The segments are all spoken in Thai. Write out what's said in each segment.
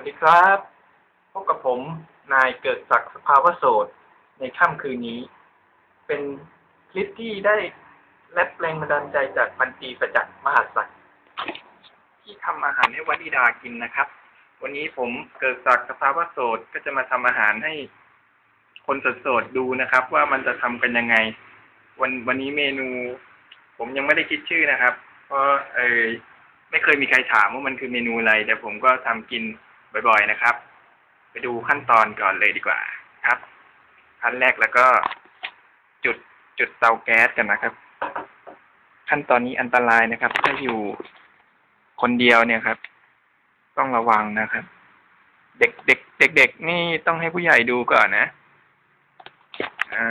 วัสดีครับ พบกับผม นายเกิดศักดิ์สภาวโสดในค่ำคืนนี้ เป็นคลิปที่ได้และแรงบันดาลใจจากพันตีประจักษ์มหาศักดิ์ที่ทำอาหารให้วันิดากินนะครับ วันนี้ผมเกิดศักดิ์สภาวโสดก็จะมาทำอาหารให้คนโสดๆดูนะครับ ว่ามันจะทำกันยังไง วันวันนี้เมนู ผมยังไม่ได้คิดชื่อนะครับ เพราะเออไม่เคยมีใครถามว่ามันคือเมนูอะไร แต่ผมก็ทำกิน บ่อยๆนะครับ ไปดูขั้นตอนก่อนเลยดีกว่าครับ ขั้นแรกแล้วก็จุดจุดเตาแก๊สกันนะครับ ขั้นตอนนี้อันตรายนะครับ ถ้าอยู่คนเดียวเนี่ยครับ ต้องระวังนะครับ เด็กเด็กเด็กเด็กนี่ต้องให้ผู้ใหญ่ดูก่อนนะ อ่า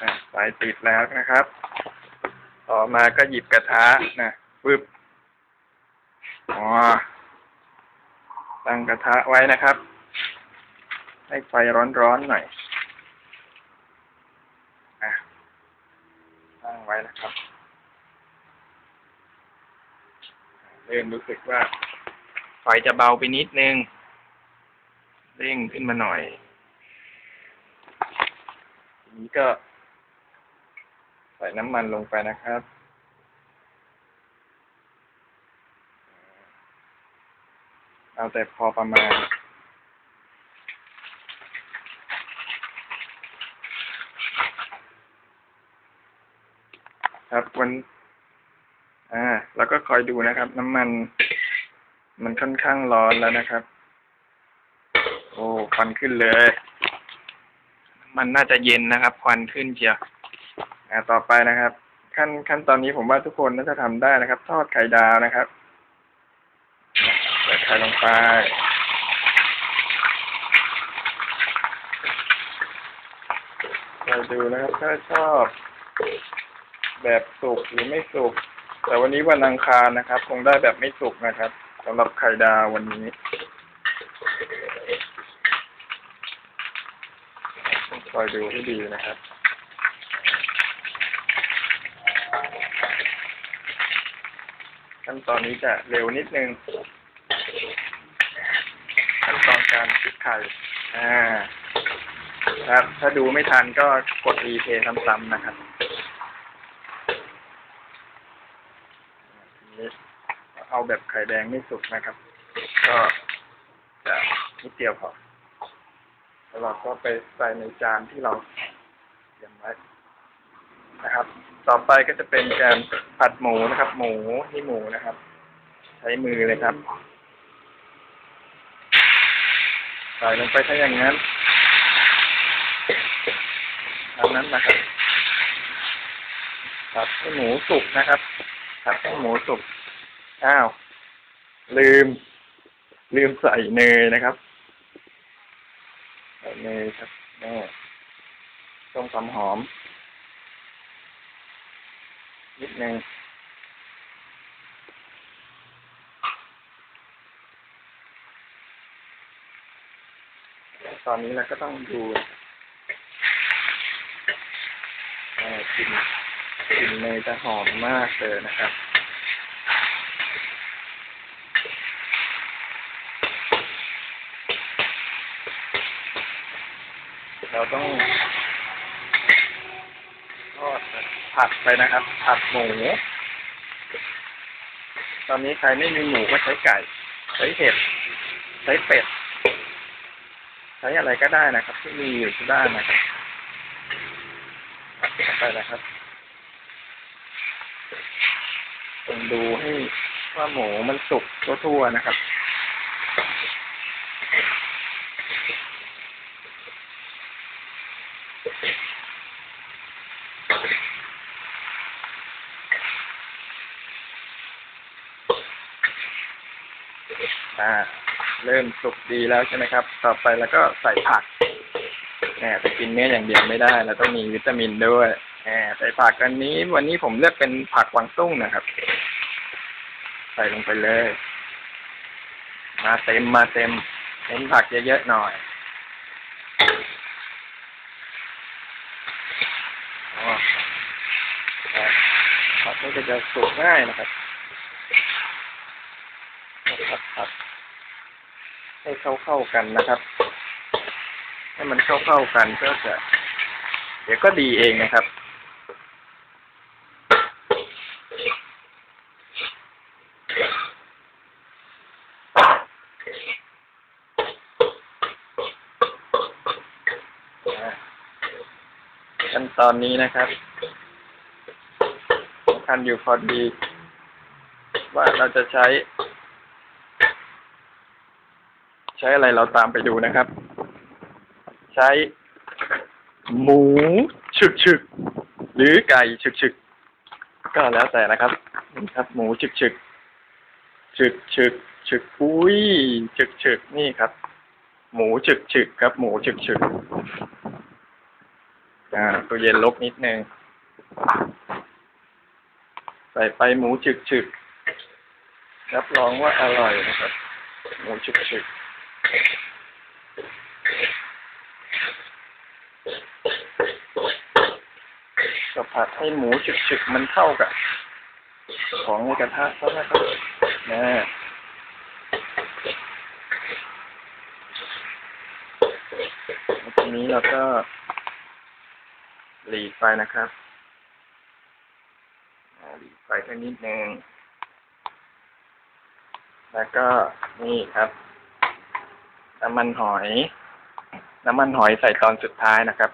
อะไฟติดแล้วนะครับ ต่อมาก็หยิบกระทะนะปึ๊บอ๋อตั้งกระทะไว้นะครับ ให้ไฟร้อนๆหน่อยอะตั้งไว้นะครับ เริ่มรู้สึกว่าไฟจะเบาไปนิดนึง เร่งขึ้นมาหน่อยทีนี้ก็ ใส่น้ำมันลงไปนะครับ เอาแต่พอประมาณ ครับวันอ่าแล้วก็คอยดูนะครับ น้ำมัน มันค่อนข้างร้อนแล้วนะครับ โอ้ควันขึ้นเลย มันน่าจะเย็นนะครับ ควันขึ้นเชียว อ่าต่อไปนะครับ ขั้นขั้นตอนนี้ผมว่าทุกคนน่าจะทำได้นะครับ ทอดไข่ดาวนะครับใส่ไข่ลงไปเราดูนะครับ ถ้าชอบแบบสุกหรือไม่สุก แต่วันนี้วันอังคารนะครับ คงได้แบบไม่สุกนะครับสำหรับไข่ดาววันนี้ต้องคอยดูให้ดีนะครับ ขั้นตอนนี้จะเร็วนิดนึง ขั้นตอนการปิดไข่ อ่า ครับ ถ้าดูไม่ทันก็กดรีเพย์ซ้ำๆนะครับเอาแบบไข่แดงไม่สุกนะครับ ก็จะนิดเดียวพอแล้วเราก็ไปใส่ในจานที่เราเตรียมไว้นะครับ ต่อไปก็จะเป็นการผัดหมูนะครับ หมูที่หมูนะครับ ใช้มือเลยครับใส่ลงไปถ้าอย่างนั้นตามนั้นนะครับผัดให้หมูสุกนะครับผัดให้หมูสุกอ้าว ลืม ลืมใส่เนยนะครับ ใส่เนยครับแม่ต้มความหอม นิดนึงตอนนี้เราก็ต้องดูกลิ่นกลิ่นเนยจะหอมมากเลยนะครับเราต้องทอด ผัดไปนะครับ ผัดหมู ตอนนี้ใครไม่มีหมูก็ใช้ไก่ ใช้เห็ด ใช้เป็ด ใช้อะไรก็ได้นะครับ ที่มีอยู่ที่บ้านนะครับผัดไปนะครับต้องดูให้ว่าหมูมันสุกทั่วๆนะครับ อ่า เริ่มสุกดีแล้วใช่ไหมครับ ต่อไปแล้วก็ใส่ผักแหมจะกินเนื้ออย่างเดียวไม่ได้ เราต้องมีวิตามินด้วยแหมใส่ผักอันนี้ วันนี้ผมเลือกเป็นผักวางตุ้งนะครับ ใส่ลงไปเลย มาเต็มมาเต็มเน้นผักเยอะๆหน่อยอ๋อผัดมันก็จะสุกง่ายนะครับผัดผัด ให้เข้าเข้าๆกันนะครับ ให้มันเข้าเข้าๆกันก็จะ เดี๋ยวก็ดีเองนะครับขั้นตอนนี้นะครับสำคัญอยู่พอดี ว่าเราจะใช้ ใช้อะไรเราตามไปดูนะครับ ใช้ หมูฉึกฉึกๆหรือไก่ฉึกฉึกๆก็แล้วแต่นะครับนี่ครับ หมูฉึกฉึกฉึกฉึกฉึกอุ้ยฉึกฉึกนี่ครับ หมูฉึกฉึกครับ หมูฉึกฉึกอ่าตู้เย็นลบนิดนึงใส่ไปหมูฉึกฉึกรับรองว่าอร่อยนะครับ หมูฉึกฉึก ก็ผัดให้หมูฉึกฉึกมันเข้ากับ ของในกระทะซะนะครับนะทีนี้เราก็หลีกไปนะครับหลีกไปสักนิดนึงแล้วก็นี่ครับน้ำมันหอย น้ำมันหอยใส่ตอนสุดท้ายนะครับ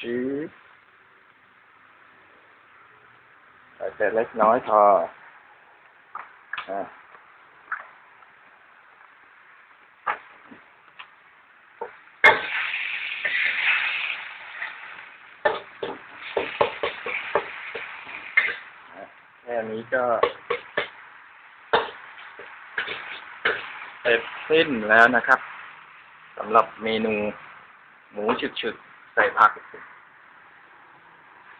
ชื้อใส่แต่เล็กน้อยพออ่าแค่นี้ก็เสร็จสิ้นแล้วนะครับสำหรับเมนู หมูฉึกๆ ใส่ผัก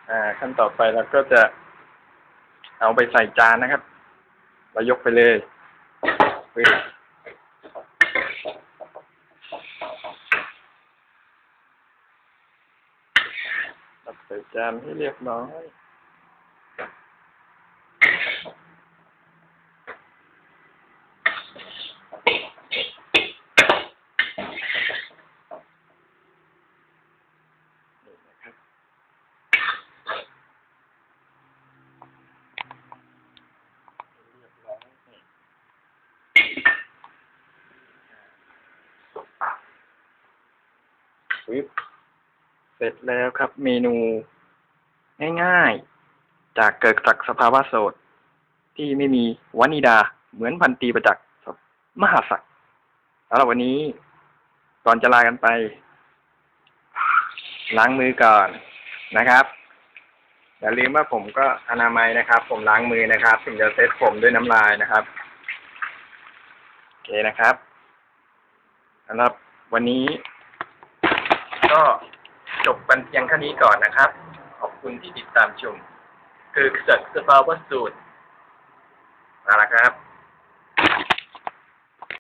อ่า ขั้นต่อไปเราก็จะเอาไปใส่จานนะครับ เรายกไปเลยปึ๊บตักใส่จานให้เรียบร้อย นี่นะครับเรียบร้อยนี่ปึ๊บ เสร็จแล้วครับเมนูง่ายๆ จากเกิดจากสภาวะโสด ที่ไม่มีวานิดาเหมือนพันตีประจักษ์มหาศักดิ์แล้ววันนี้ก่อนจะลากันไป ล้างมือก่อนนะครับ อย่าลืมว่าผมก็อนามัยนะครับ ผมล้างมือนะครับถึงจะเซ็ตผมด้วยน้ำลายนะครับโอเคนะครับสำหรับวันนี้ก็ จบกันเพียงแค่นี้ก่อนนะครับ ขอบคุณที่ติดตามชม คือเกิดสภาวะสูตรเอาละครับ